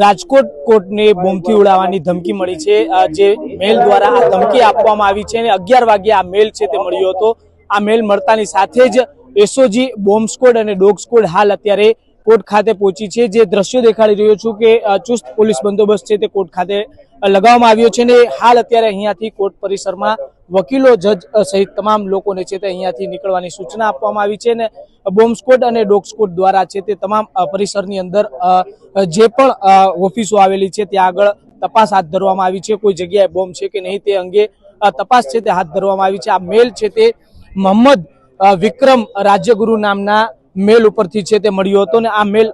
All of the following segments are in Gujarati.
રાજકોટ કોર્ટને બોમ્બથી ઉડાવવાની ધમકી મળી છે. જે મેલ દ્વારા આ ધમકી આપવામાં આવી છે અને અગિયાર વાગે આ મેલ છે તે મળ્યો હતો. આ મેલ મળતાની સાથે જ એસઓજી, બોમ્બ સ્કોડ અને ડોગ સ્કોડ હાલ અત્યારે કોર્ટ ખાતે પહોંચી છે. જે દ્રશ્યો દેખાડી રહ્યો છું કે ચુસ્ત પોલીસ બંદોબસ્ત છે તે કોર્ટ ખાતે લગાવવામાં આવ્યો છે અને હાલ અત્યારે અહીંયાથી કોર્ટ પરિસરમાં વકીલો, જજ સહિત તમામ લોકોને છે તે અહીંયાથી નીકળવાની સૂચના આપવામાં આવી છે અને બોમ્બ સ્કોડ અને ડોગ સ્કોડ દ્વારા છે તે તમામ પરિસરની અંદર જે પણ ઓફિસો આવેલી છે ત્યાં આગળ તપાસ હાથ ધરવામાં આવી છે. કોઈ જગ્યાએ બોમ્બ છે કે નહીં તે અંગે તપાસ છે તે હાથ ધરવામાં આવી છે. આ મેલ છે તે મોહમ્મદ વિક્રમ રાજ્યગુરુ નામના મેલ ઉપરથી છે તે મળ્યો હતો ને આ મેલ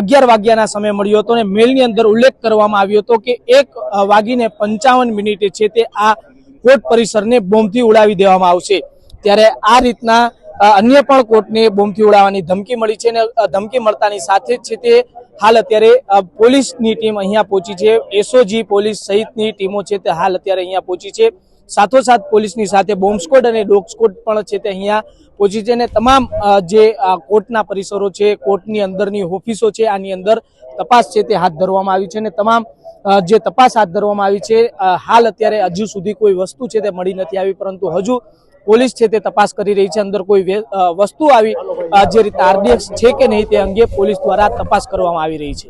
અગિયાર વાગ્યાના સમયે મળ્યો હતો અને મેલની અંદર ઉલ્લેખ કરવામાં આવ્યો હતો કે એક વાગીને પંચાવન મિનિટે છે તે આ કોર્ટ પરિસરને બોમ્બથી ઉડાવી દેવામાં આવશે. ત્યારે આ રીતના અન્ય પણ કોર્ટને બોમ્બથી ઉડાવવાની ધમકી મળી છે અને ધમકી મળતાની સાથે જ છે તે હાલ અત્યારે પોલીસની ટીમ અહીંયા પહોંચી છે. એસઓજી પોલીસ સહિતની ટીમો છે તે હાલ અત્યારે અહીંયા પહોંચી છે. સાથોસાથ પોલીસની સાથે બોમ્બ સ્કોડ અને ડોગ સ્કોડ પણ છે તે અહીંયા પહોંચી છે અને તમામ જે કોર્ટના પરિસરો છે, કોર્ટની અંદરની ઓફિસો છે, આની અંદર તપાસ છે તે હાથ ધરવામાં આવી છે અને તમામ જે તપાસ હાથ ધરવામાં આવી છે હાલ અત્યારે હજુ સુધી કોઈ વસ્તુ છે તે મળી નથી આવી, પરંતુ હજુ પોલીસ છે તે તપાસ કરી રહી છે, અંદર કોઈ વસ્તુ આવી જે રીતે આરડીએક્સ છે કે નહીં તે અંગે પોલીસ દ્વારા તપાસ કરવામાં આવી રહી છે.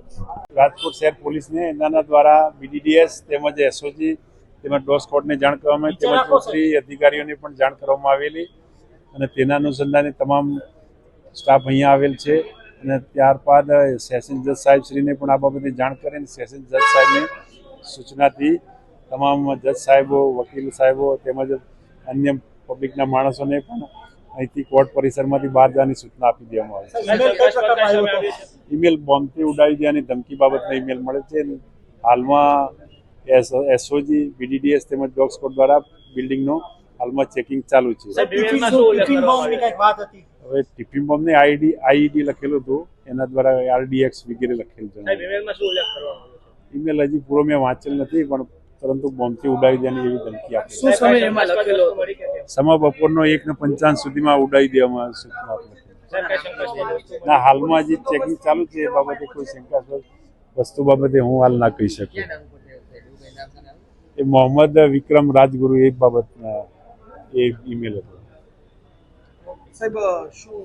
રાજકોટ શહેર પોલીસને એના દ્વારા બીડીડીએસ તેમજ એસઓજી તેમજ ડોગ સ્કોડને જાણ કરવામાં આવી તેમજ શ્રી અધિકારીઓને પણ જાણ કરવામાં આવેલી અને તેના અનુસંધાને તમામ સ્ટાફ અહીંયા આવેલ છે અને ત્યારબાદ સેશન જજ સાહેબ શ્રીને પણ આ બાબતે જાણ કરીને સેશન જજ સાહેબની સૂચનાથી તમામ જજ સાહેબો વકીલ સાહેબો તેમજ અન્ય પબ્લિકના માણસોને પણ અહીંથી કોર્ટ પરિસરમાંથી બહાર જવાની સૂચના આપી દેવામાં આવી છે. ઈમેલ બોમ્બથી ઉડાવી દેવાની ધમકી બાબતના ઈમેલ મળે છે હાલમાં એસ એસઓજી બીડીડીએસ તેમજ ડોગ સ્કોડ દ્વારા બિલ્ડિંગનો હાલમાં ચેકિંગ ચાલુ છે. હવે ટિફિન બોમ્બને આઈડી આઈડી લખેલું હતું. એના દ્વારા આરડીએક્સ વગેરે લખેલું છે. ઈમેલ હજી પૂરો મેં વાંચેલ નથી પણ પરંતુ બોમ્બથી ઉડાવી દેવાની એવી ધમકી આપી શું સમય એમાં લખેલો સમા બપોરનો એક ને પંચાવન સુધીમાં ઉડાવી દેવામાં સૂચના આપી ના હાલમાં હજી ચેકિંગ ચાલુ છે એ બાબતે કોઈ શંકાસ્પદ વસ્તુ બાબતે હું હાલ ના કહી શકું. એ મોહમ્મદ વિક્રમ રાજગુરુ એ બાબતના એ ઈમેલ હતો. સાહેબ શું